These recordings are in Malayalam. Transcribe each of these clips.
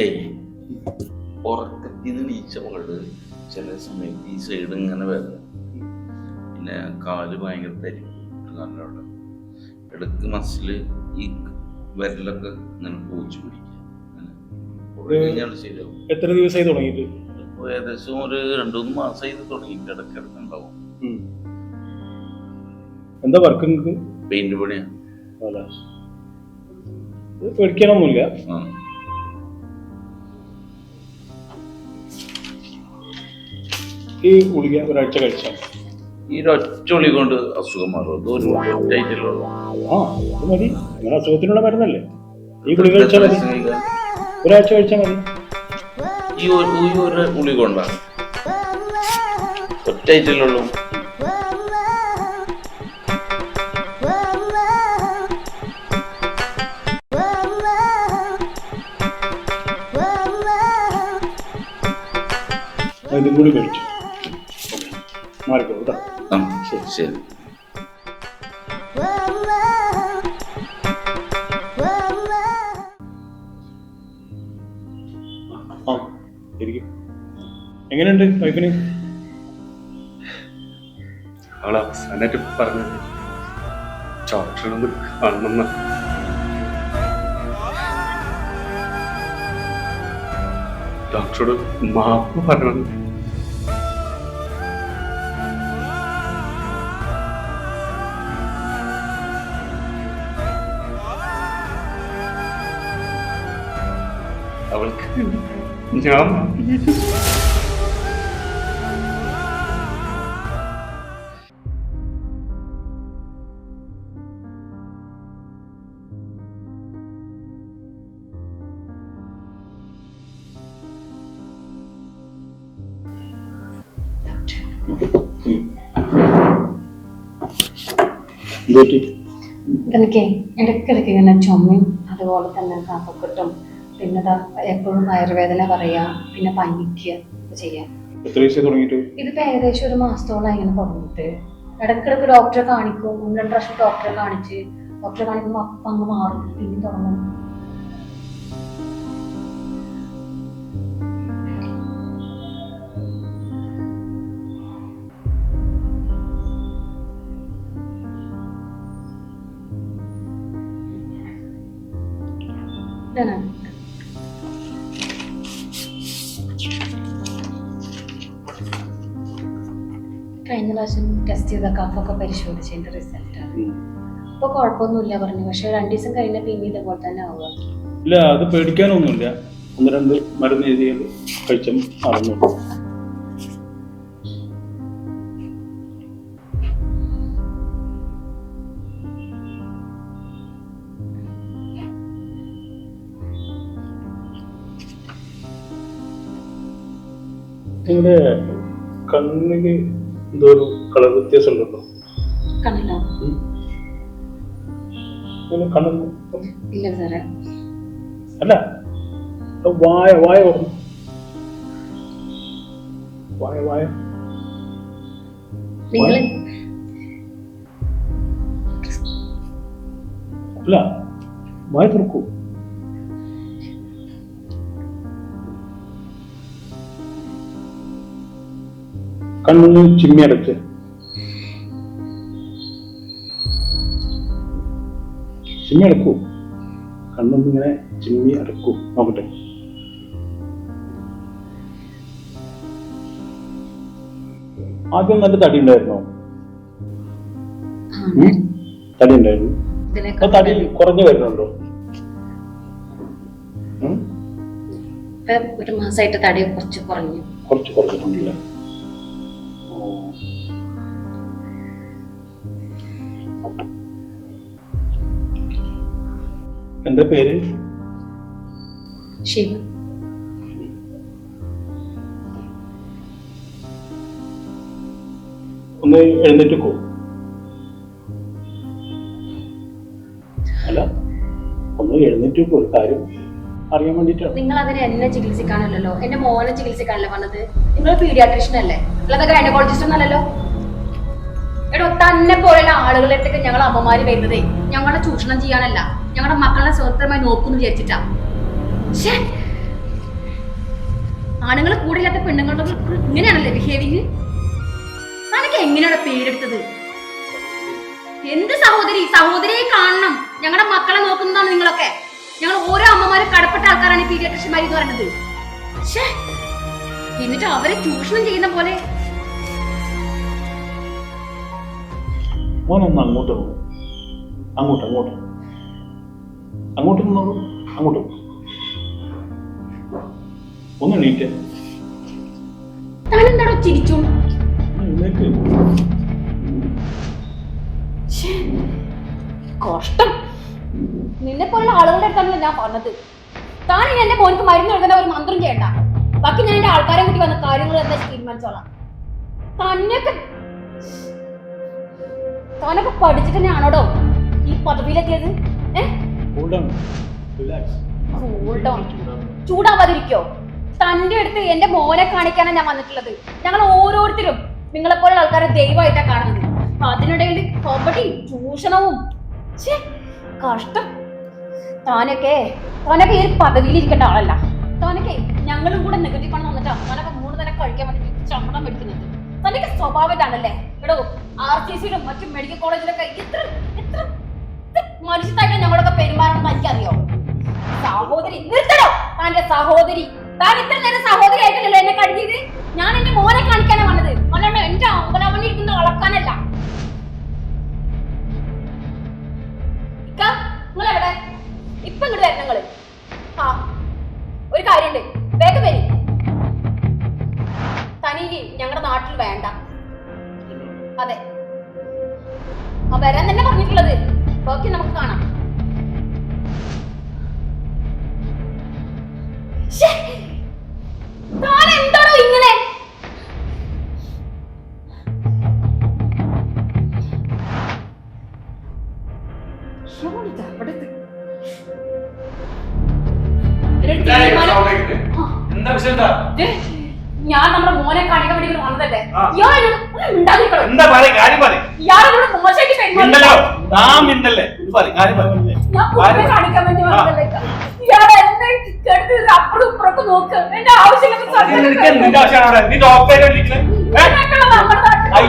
ഇവന്റെ ഉറക്കത്തിൽ നിന്ന് നീച്ചവൾ ചില സമയത്ത് ഈ സൈഡ് ഇങ്ങനെ വേദന പിന്നെ കാൽ ഭയങ്കര കാലിലവിടെ ഇടയ്ക്ക് മസിൽ ഈ വിരലൊക്കെ ഇങ്ങനെ പോച്ചു പിടിക്കും അങ്ങനെ. കുറേ കഴിഞ്ഞാൽ ശരിയാവും. എത്ര ദിവസമായി തുടങ്ങിയിട്ട്? ഏകദേശം ഒരു രണ്ടു മൂന്ന് മാസമായി ഇത് തുടങ്ങിയിട്ട് ഇടയ്ക്കിടയ്ക്ക് ഉണ്ടാവും. എന്താ വർക്ക് പെയിന്റ് പണിയാ. അല്ല. ഇത് പേടിക്കാനൊന്നുമില്ല ഈ ഗുളിക ഒരാഴ്ച കഴിച്ചാൽ ഈ ഒരൊറ്റ ഉള്ളി കൊണ്ട് അസുഖം മാറും. ഒരു ആ അത് മതി. അങ്ങനെ അസുഖത്തിനുള്ള മരുന്നല്ലേ? ഈ ഗുളിക കഴിച്ചാൽ മതി. ഒരാഴ്ച കഴിച്ചാൽ മതി. ഈ ഒരു ഈ ഒരു ഉള്ളി കൊണ്ടാണ് ഒറ്റയിട്ടല്ലോ ആ, ഇതും കൂടി കഴിച്ചു. മാറിക്കോ കേട്ടോ. ആ ശരി ശരി. ആ ഇരിക്കും എങ്ങനെയുണ്ട് വൈഫിന്? അവളെ അവസാനമായിട്ട് പറഞ്ഞത് ഡോക്ടറിനൊന്ന് കാണണം ഡോക്ടറോട് മാപ്പ് പറയണം അവൾക്ക്. ഞാൻ എനിക്ക് ഇടയ്ക്കിടയ്ക്ക് ഇങ്ങനെ ചുമയും അതുപോലെ തന്നെ കഫക്കെട്ടും പിന്നെ എപ്പോഴും വയറുവേദന പറയാ പിന്നെ പനിക്കുക ഒക്കെ ചെയ്യാം ഇതിപ്പോ ഏകദേശം ഒരു മാസത്തോളം ഇങ്ങനെ തുടങ്ങിയിട്ട്. ഇടക്കിടക്ക് ഡോക്ടറെ കാണിക്കും ഒന്ന് രണ്ട് പ്രാവശ്യം ഡോക്ടറെ കാണിച്ച് ഡോക്ടറെ കാണിക്കുമ്പോൾ അപ്പ അങ്ങ് മാറും പിന്നെ തുടങ്ങും. ഇതാണ്. കഴിഞ്ഞ പ്രാവശ്യം ടെസ്റ്റ് ചെയ്ത കഫൊക്കെ പരിശോധിച്ചതിന്റെ റിസൾട്ട് ഇപ്പൊ കുഴപ്പമൊന്നുമില്ല പറഞ്ഞു. പക്ഷെ രണ്ടു ദിവസം കഴിഞ്ഞ പിന്നെ ഇതേപോലെ തന്നെ ആവുക. ഇല്ല അത് പേടിക്കാനൊന്നുമില്ല. ഒന്ന് രണ്ട് മരുന്ന് എഴുതിയത് കഴിച്ചാൽ മറന്നു നിങ്ങളുടെ കണ്ണിന് എന്തോ ഒരു കളർ വ്യത്യാസം ഉണ്ടല്ലോ ഇല്ല സാറേ. അല്ല വായ വായ പറഞ്ഞു വായ വായ. നിങ്ങൾ അല്ല വായ തുറക്കൂ. കണ്ണൊന്ന് ചിമ്മി അടച്ച് ചിമ്മി അടക്കൂ കണ്ണൊന്ന് ഇങ്ങനെ ചിമ്മി അടക്കൂ നോക്കട്ടെ. ആദ്യം നല്ല തടി ഉണ്ടായിരുന്നോ? തടി ഉണ്ടായിരുന്നു. ഇപ്പൊ തടി കുറഞ്ഞു വരുന്നുണ്ടോ? ഒരു മാസമായിട്ട് തടി കുറച്ച് കുറഞ്ഞു. കുറച്ച് കുറഞ്ഞിട്ടുണ്ടല്ലേ? എന്താ പേര്? ശിവ. ഒന്ന് എഴുന്നേറ്റ് പോ. അല്ല ഒന്ന് എഴുന്നേറ്റ് പോ ഒരു കാര്യം അറിയാൻ വേണ്ടിട്ടാണ് നിങ്ങൾ അതിന് എന്നെ ചികിത്സിക്കാനല്ലോ എന്റെ മോനെ ചികിത്സിക്കാനല്ലേ വന്നത്? നിങ്ങൾ പീഡിയാട്രീഷ്യൻ അല്ലേ? അല്ലാതെ ഗൈനക്കോളജിസ്റ്റ് ഒന്നല്ലോ എടോ തന്നെ പോലെയുള്ള ആളുകളെടുത്തൊക്കെ ഞങ്ങൾ അമ്മമാര് വരുന്നതേ. ഞങ്ങളെ ചൂഷണം ചെയ്യാനല്ല. ഞങ്ങളുടെ മക്കളെ സ്വതന്ത്രമായി നോക്കും വിചാരിച്ചിട്ടാ. ആണുങ്ങൾ കൂടില്ലാത്ത പെണ്ണുങ്ങളുടെ ഇങ്ങനെയാണല്ലേ ബിഹേവിങ് അനക്ക് എങ്ങനെയാണ് പേരെടുത്തത്? എന്ത് സഹോദരി? സഹോദരിയെ കാണണം. ഞങ്ങളുടെ മക്കളെ നോക്കുന്നതാണ് നിങ്ങളൊക്കെ. ഞങ്ങൾ ഓരോ അമ്മമാരും കടപ്പെട്ട ആൾക്കാരാണ് പീഡിയാട്രിഷ്യന്മാർ എന്ന് പറയുന്നത്. എന്നിട്ട് അവരെ ചൂഷണം ചെയ്യുന്ന പോലെ. അങ്ങോട്ട് അങ്ങോട്ട്. അങ്ങോട്ട് നിന്നോളൂ അങ്ങോട്ട്. ഒന്ന് എണീറ്റ്. ചിരിച്ചു. കഷ്ടം. നിന്നെ പോലുള്ള ആളുകളുടെ അടുത്താണല്ലോ ഞാൻ പറഞ്ഞത്. താൻ ഇനി എന്റെ മോനിക്ക് മരുന്ന് എഴുതുന്ന ഒരു മന്ത്രം ചെയ്യണ്ട. ബാക്കി ഞാൻ എന്റെ ആൾക്കാരെ കൂട്ടി വന്ന കാര്യങ്ങൾ എന്താ തീരുമാനിച്ചോളാം. തന്നെയൊക്കെ താനൊക്കെ പഠിച്ചിട്ട് തന്നെയാണോടോ ഈ പദവിയിലെത്തിയത്? ഏഹ് Cool down. ചൂടാവാതിരിക്കോ? തന്റെ അടുത്ത് എന്റെ മോനെ കാണിക്കാനാണ് ഞാൻ വന്നിട്ടുള്ളത്. ഞങ്ങൾ ഓരോരുത്തരും നിങ്ങളെ പോലെ ആൾക്കാരെ ദൈവമായിട്ടാണ് കാണുന്നത്. അതിനിടയിൽ കോമഡി ചൂഷണവും കഷ്ടം. താനൊക്കെ താനൊക്കെ ഈ പദവിയിൽ ഇരിക്കേണ്ട ആളല്ല. താനൊക്കെ ഞങ്ങളും കൂടെ നെഗറ്റീവ് ആണ് വന്നിട്ടാ താനൊക്കെ മൂന്ന് നേരം കഴിക്കാൻ വേണ്ടി ശമ്പളം മേടിക്കുന്നത്. തനിക്ക് സ്വഭാവം ഇതാണല്ലേ? എടോ ആർ സി സിയിലും മറ്റു മെഡിക്കൽ കോളേജിലൊക്കെ ഇത്ര എത്ര മനുഷ്യത്തായിട്ട് ഞങ്ങളൊക്കെ പെരുമാറണം എനിക്കറിയോ? സഹോദരി നിർത്തണോ താന്റെ സഹോദരി താൻ ഇത്ര എന്താ പറയ? കാര്യം മിണ്ടല്ലോ. മിണ്ടല്ലേ. ഇത് കാര്യം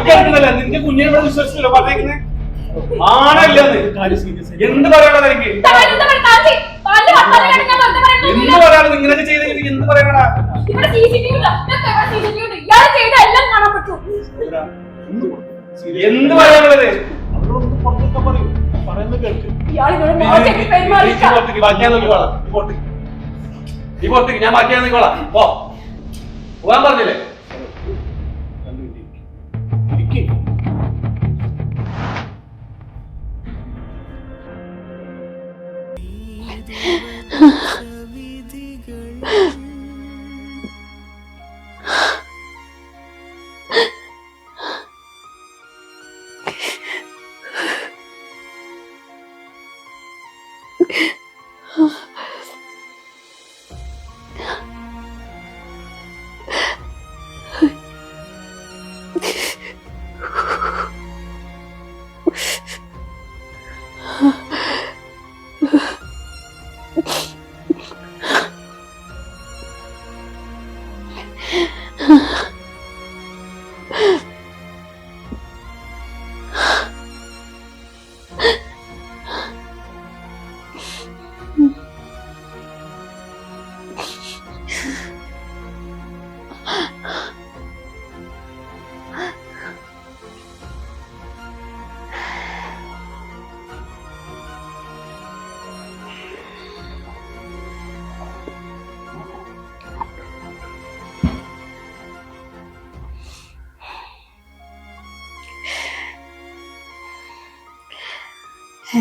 ഡോക്ടറെ നിന്റെ കുഞ്ഞിനെ ഇവിടെ വിശ്വസിച്ചല്ലോ ആയി. എന്ത് പറയാനുള്ളത് എനിക്ക് എന്ത് പറയാനുള്ളത് ഇങ്ങനെയൊക്കെ ചെയ്തെങ്കിൽ എന്ത് പറയാനടാ ഇയാൾ ചെയ്ത എല്ലാം. Serious എന്ത് പറയാനുള്ളത്? ഇയാൾ നീ- മോശമായിട്ട് പെരുമാറി നീ പുറത്തേക്ക് ഞാൻ ബാക്കിയാ നോക്കിക്കോളാം പോ. പോകാൻ പറഞ്ഞില്ലേ? ഇരിക്ക്.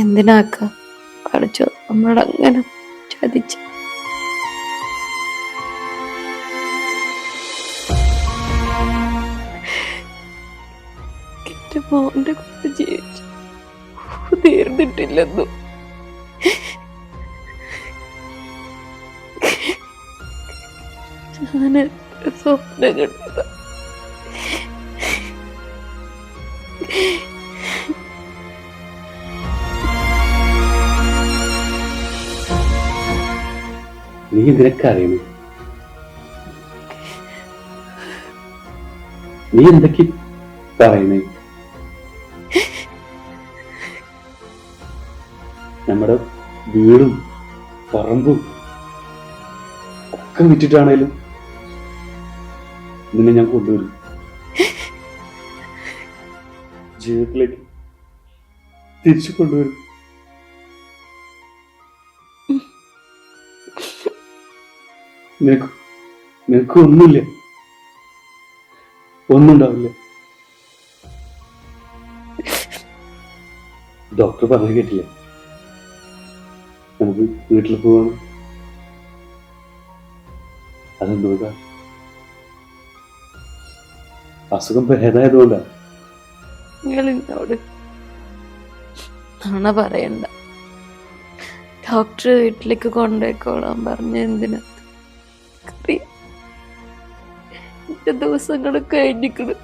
എന്തിനാക്ക? പഠിച്ചു. നമ്മളോട് അങ്ങനെ ചതിച്ചു. എന്റെ മോന്റെ കൂടെ ജീവിച്ചു. തീർന്നിട്ടില്ലെന്നും. ഞാൻ എത്ര സ്വപ്നം കണ്ടതാ. നീ ഇതിനൊക്കെ നീ എന്തൊക്കെ പറയണേ നമ്മുടെ വീടും പറമ്പും ഒക്കെ വിറ്റിട്ടാണേലും നിന്നെ ഞാൻ കൊണ്ടുവരും. ജീവിതത്തിലേക്ക് തിരിച്ചു കൊണ്ടുവരും. നിനക്ക് നിനക്ക് ഒന്നുമില്ല. ഒന്നും ഉണ്ടാവില്ല ഡോക്ടർ പറഞ്ഞു കേട്ടില്ലേ. നമുക്ക് വീട്ടിൽ പോവാണ്. അതെന്തുകൊണ്ടാ? അസുഖം നുണ പറയണ്ട. ഡോക്ടർ വീട്ടിലേക്ക് കൊണ്ടുപോയിക്കോളാൻ പറഞ്ഞ എന്തിനാ? എന്റെ ദിവസങ്ങൾ കഴിഞ്ഞിക്കണ്.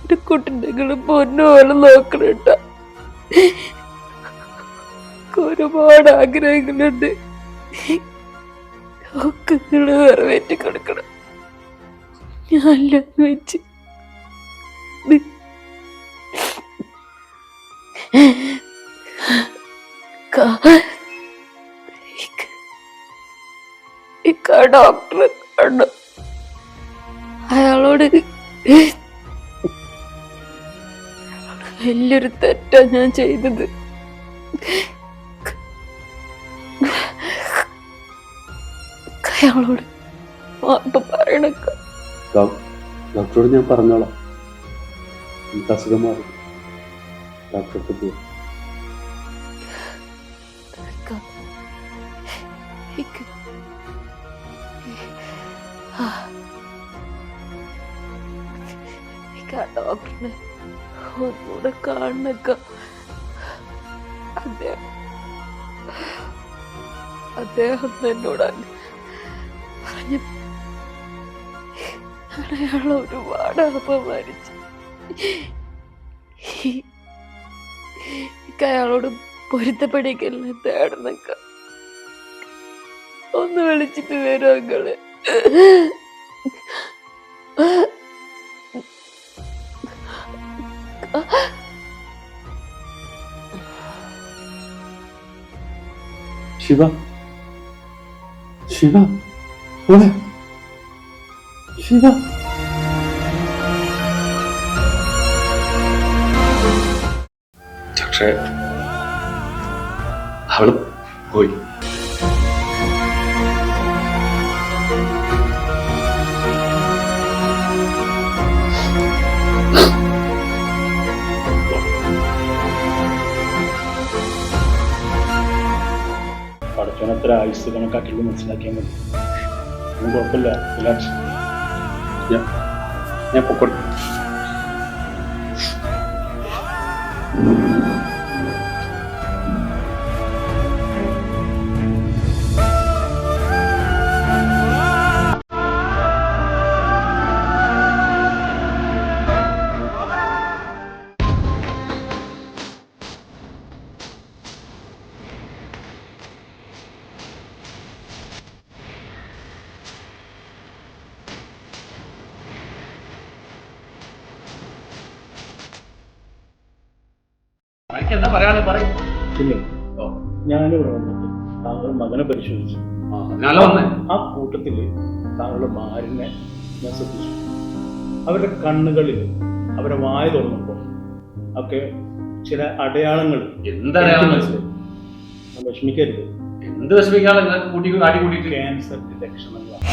എന്റെ കുട്ടിന്റെ പൊന്നോളം നോക്കണട്ട ഒരുപാട് ആഗ്രഹങ്ങളുണ്ട്. ഒക്കെ നിറവേറ്റി കൊടുക്കണം. ഞാൻ വെച്ച് ഡോക്ടറെ കണ്ടു അയാളോട് വലിയൊരു തെറ്റാ ഞാൻ ചെയ്തത്. അയാളോട് ഡോക്ടറോട് ഞാൻ പറഞ്ഞോളാം. അസുഖം മാറി. ഡോക്ടർക്ക് പോവാം. ഒന്നുകൂടെ കാണണക്ക അദ്ദേഹം എന്നോട് പറഞ്ഞു അയാൾ ഒരുപാട് അപമാനിച്ചു. അയാളോട് പൊരുത്തപ്പെടിക്കലിനെ തേടണക്ക ഒന്ന് വിളിച്ചിട്ട് വരും ശിവ. ശിവ. മോളെ ശിവ. പക്ഷേ അവൾ പോയി. പഠിച്ചോനത്ര ആയുസ് കണക്കാക്കിയുള്ളൂ മനസ്സിലാക്കിയാൽ മതി. ഒന്നും കുഴപ്പമില്ല. റിലാക്സ് ഞാൻ ഞാൻ പൊക്കോട്ടെ എന്താ പറയാനുള്ളത് പറയും. പിന്നെ ഞാനിവിടെ വന്നിട്ട് താങ്കളുടെ മകനെ പരിശോധിച്ചു. അതിനാല വന്നേ. ആ കൂട്ടത്തിൽ താങ്കളുടെ മാരിനെ ഞാൻ ശ്രദ്ധിച്ചു. അവരുടെ കണ്ണുകളിൽ അവരുടെ വായ തുറന്നപ്പോൾ ഒക്കെ ചില അടയാളങ്ങൾ എനിക്ക് മനസ്സിലായി. ഞാൻ വിഷമിക്കരുത്. എന്ത് വിഷമിക്കാതെ നിങ്ങൾക്ക് കൂട്ടി കാട്ടി കൂട്ടിയിട്ട്? ക്യാൻസർ ലക്ഷണങ്ങളാണ്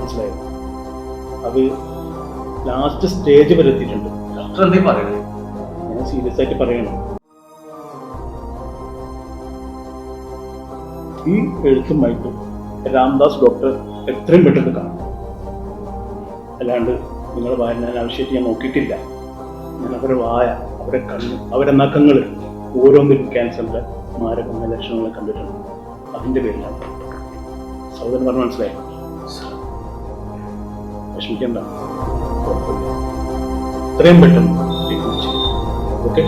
മനസ്സിലായോ? അത് ലാസ്റ്റ് സ്റ്റേജ് വരെ എത്തിയിട്ടുണ്ട്. ഡോക്ടർ എന്തേ പറയുന്നത് ഞാൻ സീരിയസ് ആയിട്ട് പറയണം. ഈ എഴുത്തുമായിട്ട് രാംദാസ് ഡോക്ടർ എത്രയും പെട്ടെന്ന് കാണും. അല്ലാണ്ട് നിങ്ങൾ വായ ഞാൻ ആവശ്യമായിട്ട് ഞാൻ നോക്കിയിട്ടില്ല. ഞാൻ അവരുടെ വായ അവരെ കണ്ണ് അവരെ നഖങ്ങൾ ഓരോന്നും ക്യാൻസറിന്റെ മാരകമായ ലക്ഷണങ്ങളെ കണ്ടിട്ടുണ്ട്. അതിന്റെ പേരിലാണ്. സൗദൻ പറഞ്ഞ മനസ്സിലായി. വിഷമിക്കണ്ട. കുഴപ്പമില്ല എത്രയും പെട്ടെന്ന് ഓക്കെ?